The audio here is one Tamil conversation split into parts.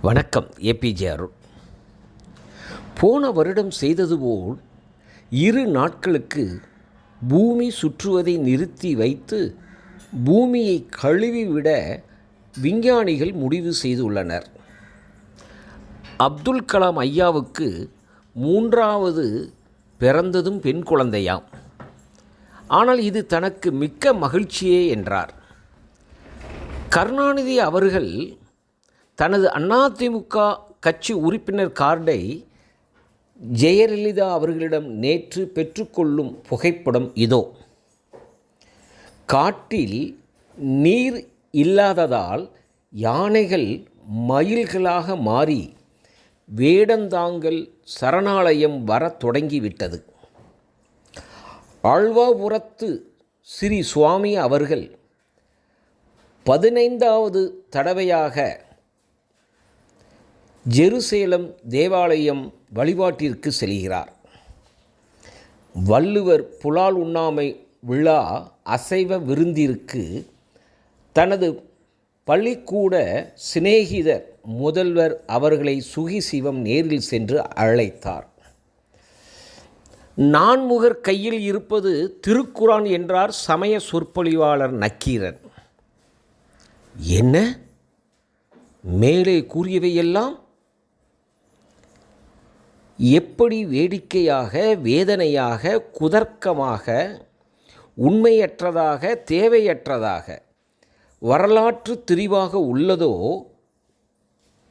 வணக்கம் ஏபிஜே அருள். போன வருடம் செய்தது போல் இரு நாட்களுக்கு பூமி சுற்றுவதை நிறுத்தி வைத்து பூமியை கழுவிவிட விஞ்ஞானிகள் முடிவு செய்துள்ளனர். அப்துல் கலாம் ஐயாவுக்கு மூன்றாவது பிறந்ததும் பெண் குழந்தையாம். ஆனால் இது தனக்கு மிக்க மகிழ்ச்சியே என்றார். கருணாநிதி அவர்கள் தனது அதிமுக கட்சி உறுப்பினர் கார்டை ஜெயலலிதா அவர்களிடம் நேற்று பெற்றுக்கொள்ளும் புகைப்படம் இதோ. காட்டில் நீர் இல்லாததால் யானைகள் மயில்களாக மாறி வேடந்தாங்கல் சரணாலயம் வரத் தொடங்கிவிட்டது. ஆழ்வாபுரத்து ஸ்ரீ சுவாமி அவர்கள் பதினைந்தாவது தடவையாக ஜெருசேலம் தேவாலயம் வழிபாட்டிற்கு செல்கிறார். வள்ளுவர் புலால் உண்ணாமை விழா அசைவ விருந்திற்கு தனது பள்ளிக்கூட சிநேகிதர் முதல்வர் அவர்களை சுகி சிவம் நேரில் சென்று அழைத்தார். நான்முகர் கையில் இருப்பது திருக்குரான் என்றார் சமய சொற்பொழிவாளர் நக்கீரன். என்ன? மேலே கூறியவையெல்லாம் எப்படி வேடிக்கையாக வேதனையாக குதர்க்கமாக உண்மையற்றதாக தேவையற்றதாக வரலாற்று திரிவாக உள்ளதோ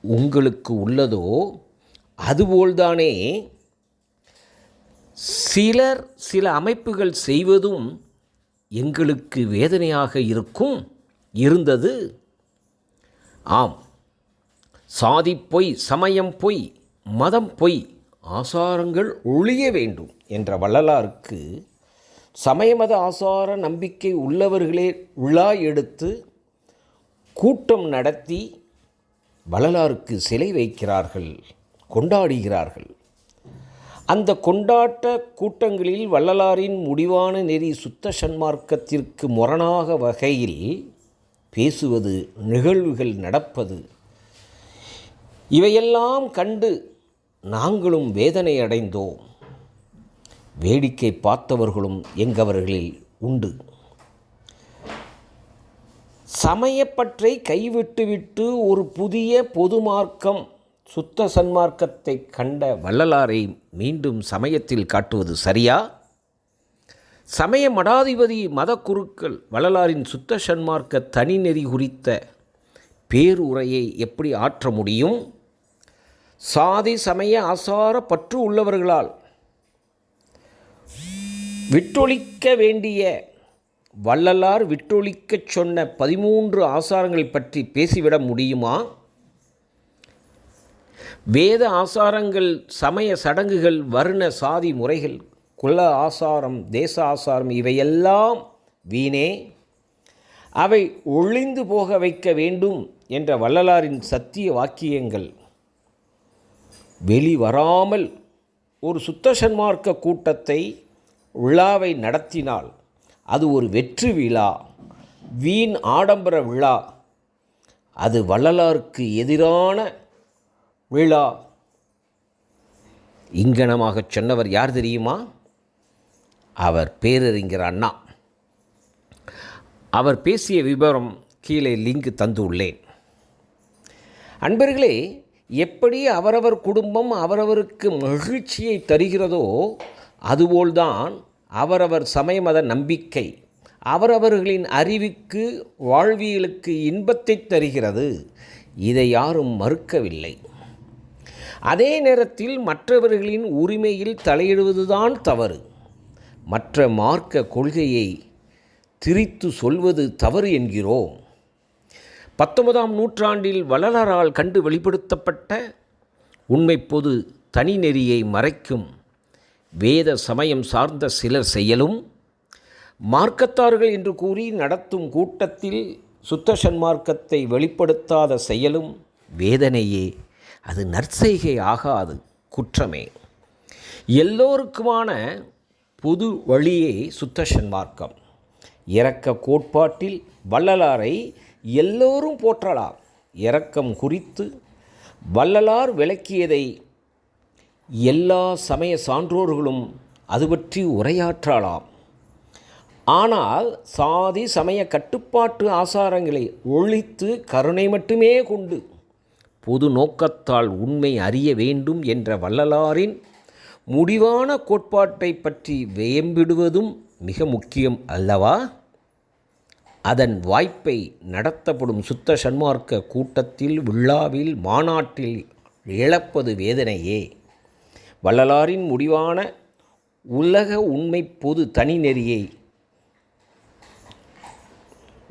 உங்களுக்கு உள்ளதோ அதுபோல்தானே சிலர் சில அமைப்புகள் செய்வதும் எங்களுக்கு வேதனையாக இருக்கும் இருந்தது. ஆம். சாதி பொய் சமயம் பொய் மதம் பொய் ஆசாரங்கள் ஒழிய வேண்டும் என்ற வள்ளலாருக்கு சமயமத ஆசார நம்பிக்கை உள்ளவர்களே விழா எடுத்து கூட்டம் நடத்தி வள்ளலாருக்கு சிலை வைக்கிறார்கள் கொண்டாடுகிறார்கள். அந்த கொண்டாட்ட கூட்டங்களில் வள்ளலாரின் முடிவான நெறி சுத்த சன்மார்க்கத்திற்கு முரணாக வகையில் பேசுவது நிகழ்வுகள் நடப்பது இவையெல்லாம் கண்டு நாங்களும் வேதனை அடைந்தோம் வேடிக்கை பார்த்தவர்களும் எங்கவர்களில் உண்டு. சமயப்பற்றை கைவிட்டுவிட்டு ஒரு புதிய பொது மார்க்கம் சுத்த சன்மார்க்கத்தை கண்ட வள்ளலாரை மீண்டும் சமயத்தில் காட்டுவது சரியா? சமய மடாதிபதி மத குருக்கள் வள்ளலாரின் சுத்த சன்மார்க்க தனிநெறி குறித்த பேருரையை எப்படி ஆற்ற முடியும்? சாதி சமய ஆசார பற்று உள்ளவர்களால் விட்டொழிக்க வேண்டிய வள்ளலார் விட்டொழிக்கச் சொன்ன பதிமூன்று ஆசாரங்கள் பற்றி பேசிவிட முடியுமா? வேத ஆசாரங்கள் சமய சடங்குகள் வர்ண சாதி முறைகள் குல ஆசாரம் தேச ஆசாரம் இவையெல்லாம் வீணே. அவை ஒளிந்து போக வைக்க வேண்டும் என்ற வள்ளலாரின் சத்திய வாக்கியங்கள். வெளிவராமல் ஒரு சுத்த சன்மார்க்க கூட்டத்தை விழாவை நடத்தினால் அது ஒரு வெற்றி விழா வீண் ஆடம்பர விழா அது வள்ளலாருக்கு எதிரான விழா. இங்கனமாக சொன்னவர் யார் தெரியுமா? அவர் பேரறிஞர் அண்ணா. அவர் பேசிய விபரம் கீழே லிங்க் தந்துள்ளேன். அன்பர்களே எப்படி அவரவர் குடும்பம் அவரவருக்கு மகிழ்ச்சியை தருகிறதோ அதுபோல்தான் அவரவர் சமயமத நம்பிக்கை அவரவர்களின் அறிவுக்கு வாழ்வியலுக்கு இன்பத்தை தருகிறது. இதை யாரும் மறுக்கவில்லை. அதே நேரத்தில் மற்றவர்களின் உரிமையில் தலையிடுவதுதான் தவறு. மற்ற மார்க்க கொள்கையை திரித்து சொல்வது தவறு என்கிறோம். பத்தொன்பதாம் நூற்றாண்டில் வள்ளலரால் கண்டு வெளிப்படுத்தப்பட்ட உண்மை பொது தனிநெறியை மறைக்கும் வேத சமயம் சார்ந்த சிலர் செயலும் மார்க்கத்தார்கள் என்று கூறி நடத்தும் கூட்டத்தில் சுத்த சன்மார்க்கத்தை வெளிப்படுத்தாத செயலும் வேதனையே அது நற்செய்கை ஆகாது குற்றமே. எல்லோருக்குமான பொது வழியே சுத்த சன்மார்க்கம் இரக்க கோட்பாட்டில் வள்ளலாரை எல்லோரும் போற்றலாம் இரக்கம் குறித்து வள்ளலார் விளக்கியதை எல்லா சமய சான்றோர்களும் அது பற்றி உரையாற்றலாம் ஆனால் சாதி சமய கட்டுப்பாட்டு ஆசாரங்களை ஒழித்து கருணை மட்டுமே கொண்டு பொது நோக்கத்தால் உண்மை அறிய வேண்டும் என்ற வள்ளலாரின் முடிவான கோட்பாட்டை பற்றி வேம்பிடுவதும் மிக முக்கியம் அல்லவா? அதன் வாய்ப்பை நடத்தப்படும் சுத்த சன்மார்க்க கூட்டத்தில் விழாவில் மாநாட்டில் இழப்பது வேதனையே. வள்ளலாரின் முடிவான உலக உண்மை பொது தனிநெறியை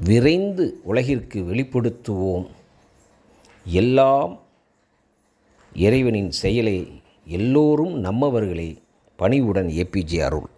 விரைந்து உலகிற்கு வெளிப்படுத்துவோம். எல்லாம் இறைவனின் செயலை எல்லோரும் நம்மவர்களே பணிவுடன் ஏபிஜே அருள்.